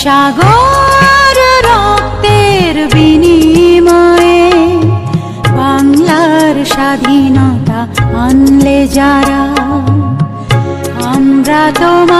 সাগর রক্তের বিনিময়ে বাংলার স্বাধীনতা আনলে যারা আমরা তোমার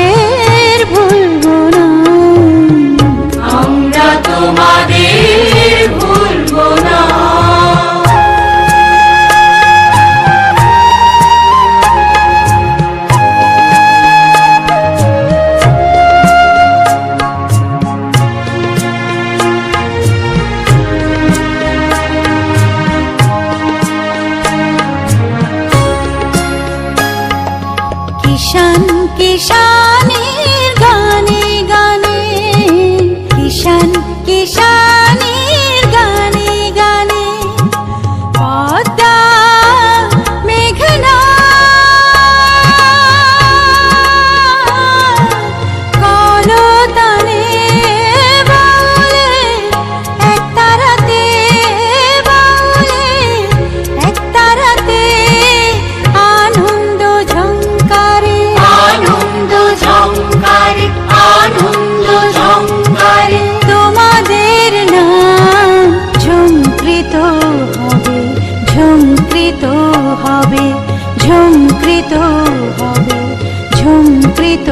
一山。ঝুমকৃত হবে ঝুমকৃত হবে ঝুমকৃত